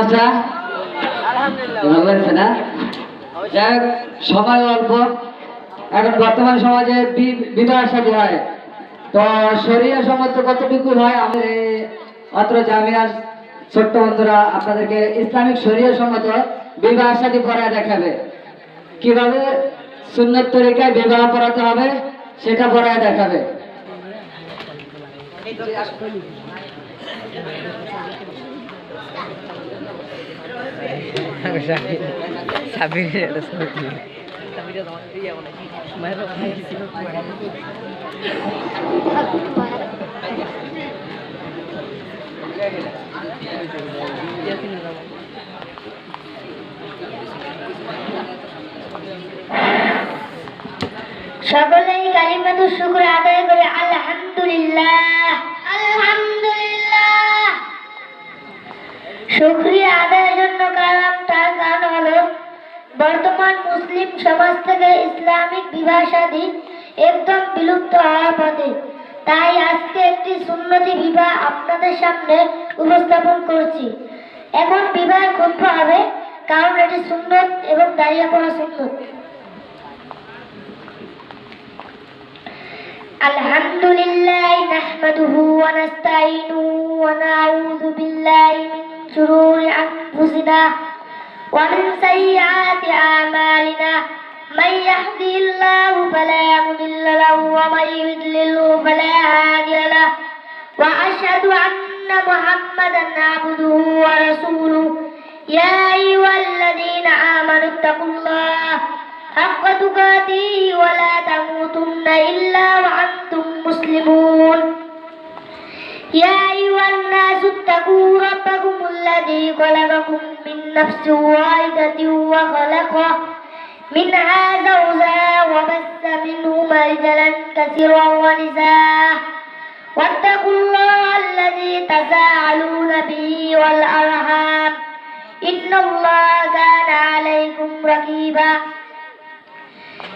আচ্ছা। সময় অল্প এখন বর্তমান সমাজে হয়। তো শরীর হয় আমাদের ছোট্ট বন্ধুরা আপনাদেরকে ইসলামিক শরীয় সম্মত বিবাহ সাথী পড়ায় দেখাবে। কীভাবে সুন্নত তরিকায় বিবাহ পড়াতে হবে সেটা পড়ায় দেখাবে। সকলেই কালিমাতু শুকর আদায় করে আলহামদুলিল্লাহ। শুকরিয়া আদায়ের জন্য কালাম তার কারণ হলো বর্তমান মুসলিম সমাজ থেকে ইসলামিক বিবাহ শাদী একদম বিলুপ্ত হওয়ার পথে তাই আজকে একটি সুন্নতি বিবাহ আপনাদের সামনে উপস্থাপন করছি এখন বিবাহ খুব হবে কারণ এটি সুন্নত এবং দাঁড়িয়ে পড়া সুন্নত الحمد لله نحمده ونستعينه ونعوذ بالله من شرور أنفسنا ومن سيئات أعمالنا من يهدي الله فلا مضل له ومن يضلله فلا هادي له وأشهد أن محمدا عبده ورسوله يا أيها الذين آمنوا اتقوا الله حق تقاته ولا تموتن إلا وأنتم مسلمون يا أيها الناس اتقوا ربكم الذي خلقكم من نفس واحدة وخلق منها زوجها وبث منهما رجالا كثيرا ونساء. واتقوا الله الذي تساءلون به والأرحام. إن الله كان عليكم رقيبا.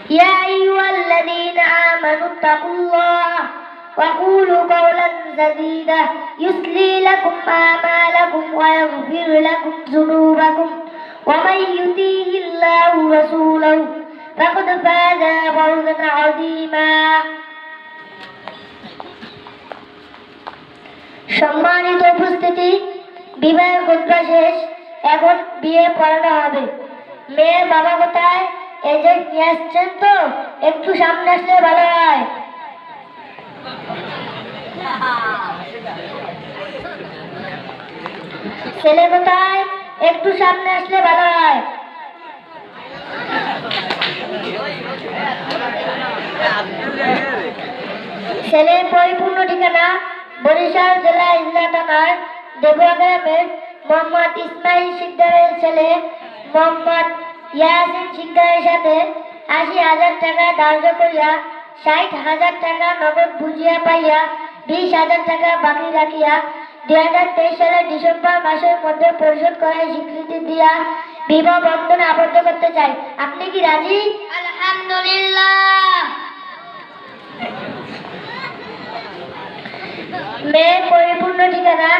يا أيها الذين آمنوا اتقوا الله قولا سديدا يصلي لكم أعمالكم ويغفر لكم ذنوبكم ومن يطيع الله ورسوله فقد فاز فوزا عظيما সম্মানিত উপস্থিতি বিবাহ ঘটনা শেষ এখন বিয়ে পড়ানো হবে মেয়ের বাবা কোথায় এজেন্ট নিয়ে আসছেন তো একটু সামনে আসলে ভালো হয় ছেলে কোথায় একটু সামনে আসলে ভালো হয়। ছেলের পরিপূর্ণ ঠিকানা বরিশাল জেলা ইজলা থানার দেবুয়া গ্রামের মোহাম্মদ ইসমাইল শিকদারের ছেলে মোহাম্মদ ইয়াসিন শিকদারের সাথে আশি হাজার টাকা ধার্য করিয়া ষাট হাজার টাকা নগদ বুঝিয়া পাইয়া বিশ হাজার টাকা বাকি রাখিয়া দুই হাজার তেইশ সালের ডিসেম্বর মাসের মধ্যে পরিশোধ করার স্বীকৃতি দিয়া বিবাহ বন্ধনে আবদ্ধ করতে চাই। আপনি কি রাজি? আলহামদুলিল্লাহ। মেয়ের পরিপূর্ণ ঠিকানা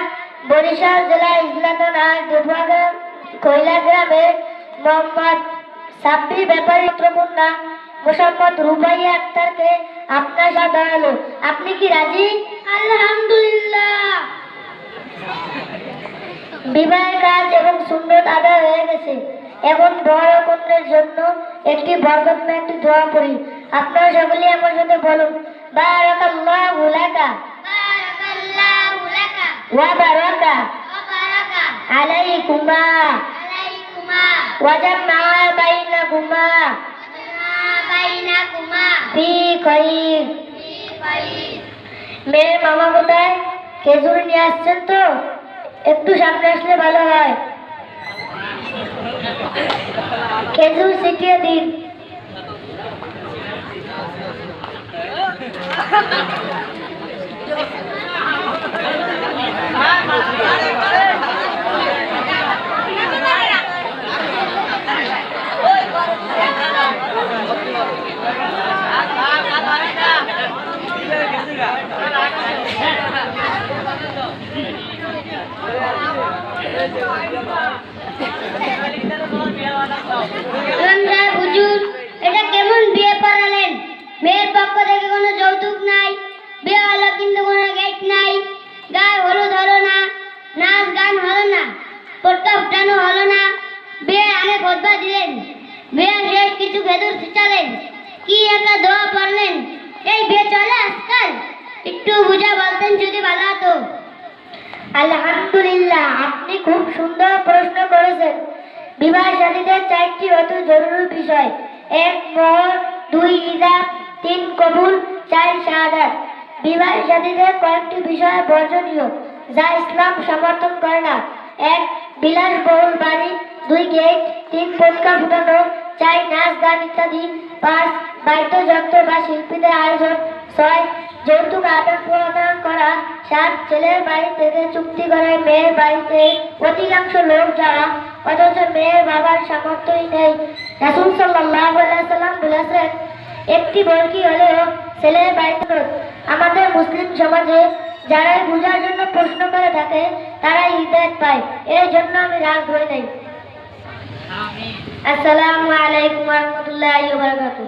বরিশাল জেলা দেবুয়া কৈলা গ্রামের মোহাম্মদ সাব্বির ব্যাপারী পুত্রকন্যা মোসাম্মদ রুবাইয়া আক্তারকে আপনার সাথে দাঁড়াল আপনি কি রাজি? আলহামদুলিল্লাহ। বিবাহের কাজ এবং সুন্দর আদায় হয়ে গেছে। এখন বড় কন্যার জন্য একটি বরকত একটি দোয়া পড়ি। আপনারা সকলে আমার সাথে বলুন বারাকাল্লাহু লাকা। বারাকাল্লাহু লাকা। ওয়া বারাকা। ওয়া বারাকা। আলাইকুমা। আলাইকুমা। ওয়া জামা বাইনাকুমা বাইনাকুমা। ফি খাইর ফি খাইর মেয়ের মামা কোথায়? খেজুর নিয়ে আসছেন তো? একটু সামনে আসলে ভালো হয়। খেজুর শিখিয়ে দিন। হুজুর, এটা কেমন বিয়ে পড়ালেন? মেয়ের পক্ষ থেকে কোনো যৌতুক নাই, বিয়ে হলো কিন্তু কোনো গেট নাই, গায়ে হলুদ হলো না, নাচ গান হলো না পটকা ফুটানো হলো না, বিয়ে আগে খোদবা দিলেন, বিয়ে শেষ কিছু ভেদুর ছিটালেন, কি একটা দোয়া পড়লেন, এই বিয়ে চলে আজকাল? একটু বুঝা বলতেন যদি ভালো হতো। আলহামদুলিল্লাহ, আপনি খুব সুন্দর প্রশ্ন করেছেন। বিবাহ শাদীদের চারটি অতি জরুরি বিষয়। এক, মোহর। দুই ইজাব তিন, কবুল। চার, শাহাদাত। বিবাহ শাদীদের কয়েকটি বিষয় বর্জনীয়, যা ইসলাম সমর্থন করে না। এক, বিলাসবহুল বাড়ি। দুই, গেট। তিন পটকা ফুটানো। চার, নাচ, গান ইত্যাদি। পাঁচ, বাদ্যযন্ত্র বা শিল্পীদের আয়োজন। ছয় যৌতুক আদান প্রদান করা সাত ছেলের বাড়ি থেকে চুক্তি করে মেয়ের বাড়িতে অধিকাংশ লোক যারা অথচ মেয়ের বাবার সামর্থ্যই নেই। রাসুল সাল্লাহ সাল্লাম বলেছেন একটি বর্গি হলেও ছেলের বাড়িতে আমাদের মুসলিম সমাজে যারাই বোঝার জন্য প্রশ্ন করে থাকে তারাই হৃদয়ত পায়। এর জন্য আমি রাগ ধরে নাই। আসসালামু আলাইকুম রহমতুল্লাহ বারকাতুহ।